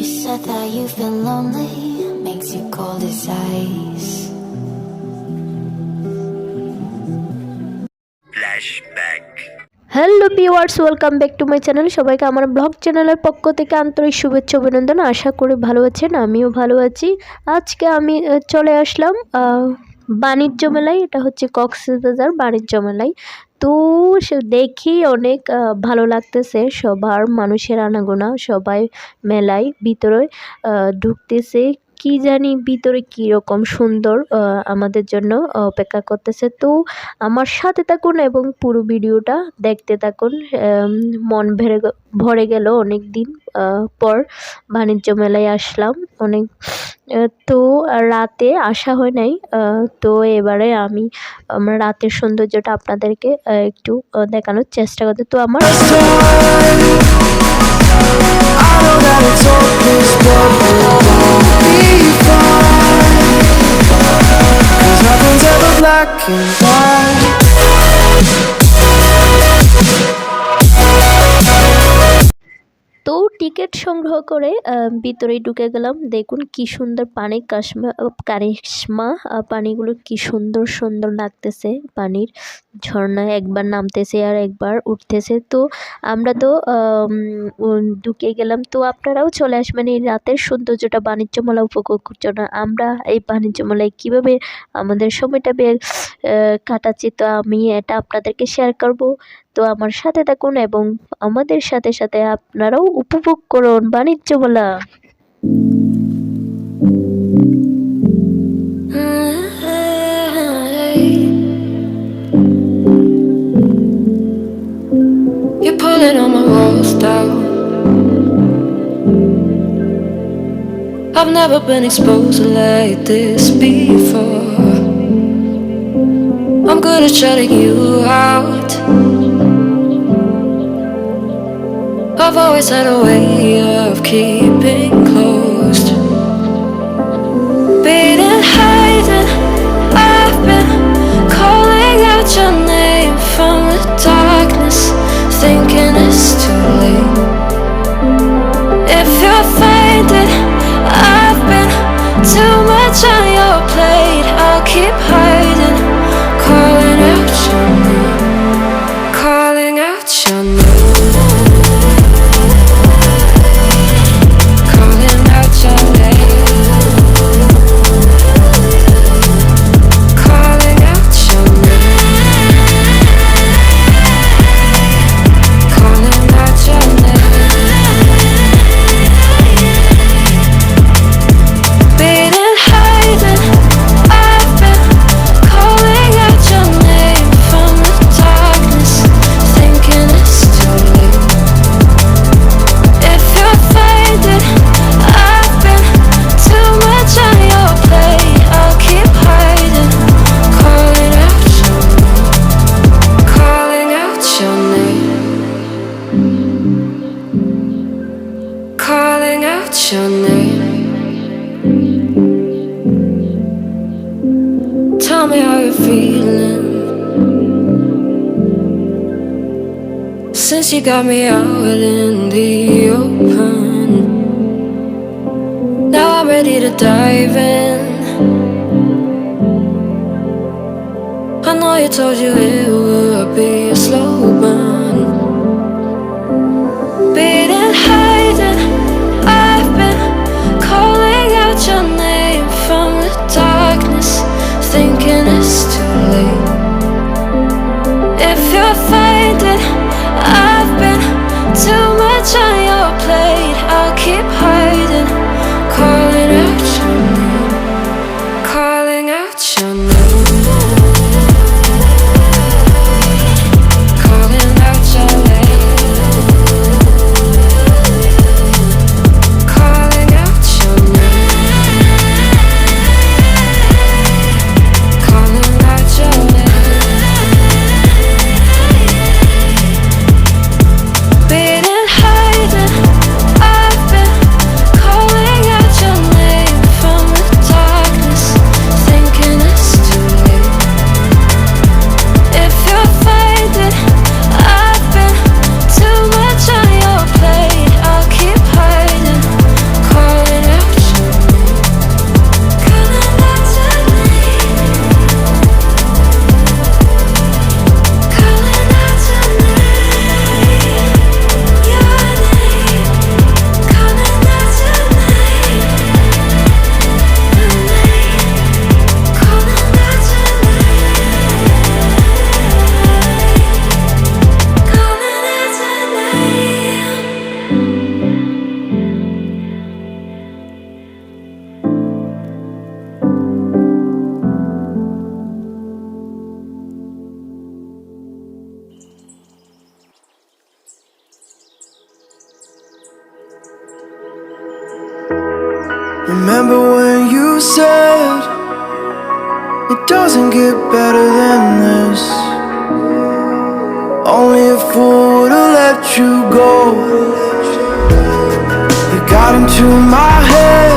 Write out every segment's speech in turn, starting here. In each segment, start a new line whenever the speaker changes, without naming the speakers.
You said that you feel lonely, makes you cold as ice.
Flashback.
Hello viewers welcome back to my channel সবাইকে আমার blog চ্যানেলের পক্ষ থেকে আন্তরিক শুভেচ্ছা অভিনন্দন আশা করি ভালো আছেন আমিও ভালো আছি আজকে আমি চলে আসলাম আহ, বাণিজ্য মেলায়, এটা হচ্ছে কক্সবাজার বাণিজ্য মেলায়। তো সে দেখি অনেক ভালো লাগতেছে সবার মানুষের আনাগোনা, সবাই মেলায় ভিতরে ঢুকতেছে। কি জানি ভিতরে কি রকম সুন্দর আমাদের জন্য অপেক্ষা করতেছে। তো আমার সাথে থাকুন এবং পুরো ভিডিওটা দেখতে থাকুন। মন ভরে ভরে গেল অনেক দিন পর বাণিজ্য মেলায় আসলাম অনেক তো রাতে আসা হয় নাই তো এবারে আমি আমার রাতের সৌন্দর্যটা আপনাদেরকে একটু দেখানোর চেষ্টা করতে। তো আমার করে ভিতরে ঢুকে গেলাম। দেখুন কি সুন্দর পানি, কাশমা, কারিশমা পানিগুলো কি সুন্দর সুন্দর লাগতেছে পানির। ঝর্ণা একবার নামতেছে আর একবার উঠতেছে। তো আমরা তো ঢুকে গেলাম। তো আপনারাও চলে আসবেন এই রাতের সৌন্দর্যটা বাণিজ্য মেলা উপভোগ না, আমরা এই বাণিজ্য মেলায় কীভাবে আমাদের সময়টা বের কাটাচ্ছি, তো আমি এটা আপনাদেরকে শেয়ার করব। তো আমার সাথে থাকুন এবং আমাদের সাথে সাথে আপনারাও উপভোগ করুন বাণিজ্য
down. I've never been exposed like this before. I'm good at shutting you out. I've always had a way of keeping closed. Me how you're feeling. Since you got me out in the open, now I'm ready to dive in. I know you told you it would
doesn't get better than this? Only a fool have let you go. You got into my head.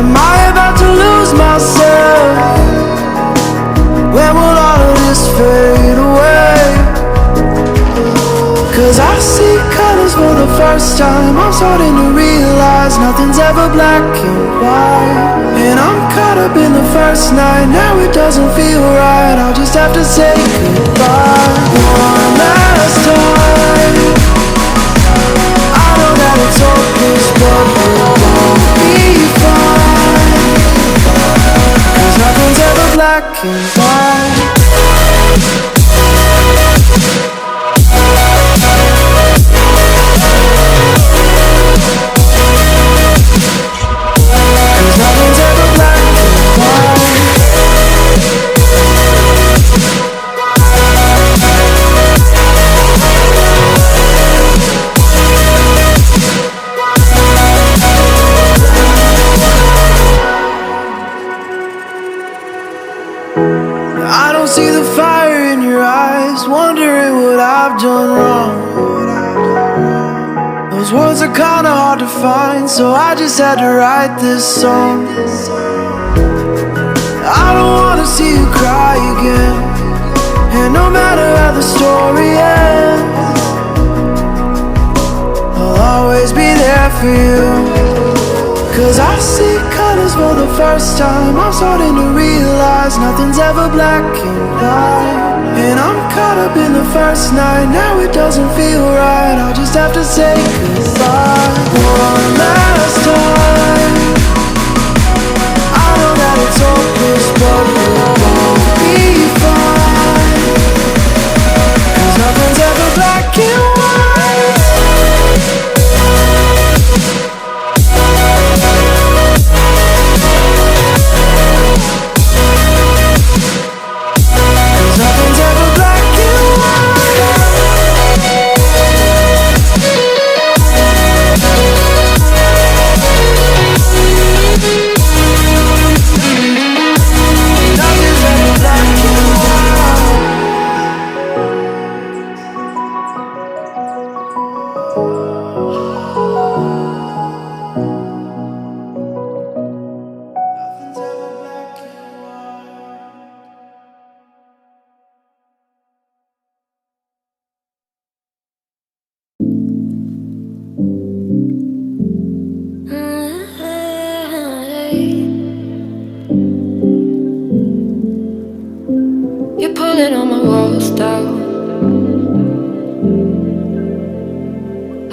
Am I about to lose myself? When will all of this fade for the first time. I'm starting to realize nothing's ever black and white. And I'm caught up in the first night. Now it doesn't feel right. I'll just have to say goodbye one last time. I know that it's hopeless, I've done wrong. Those words are kinda hard to find, so I just had to write this song. I don't wanna see you cry again, and no matter how the story ends, I'll always be there for you. Cause I see colors for the first time. I'm starting to realize nothing's ever black and white. And I'm caught up in the first night. Now it doesn't feel right. I'll just have to say goodbye one last time.
Thank you.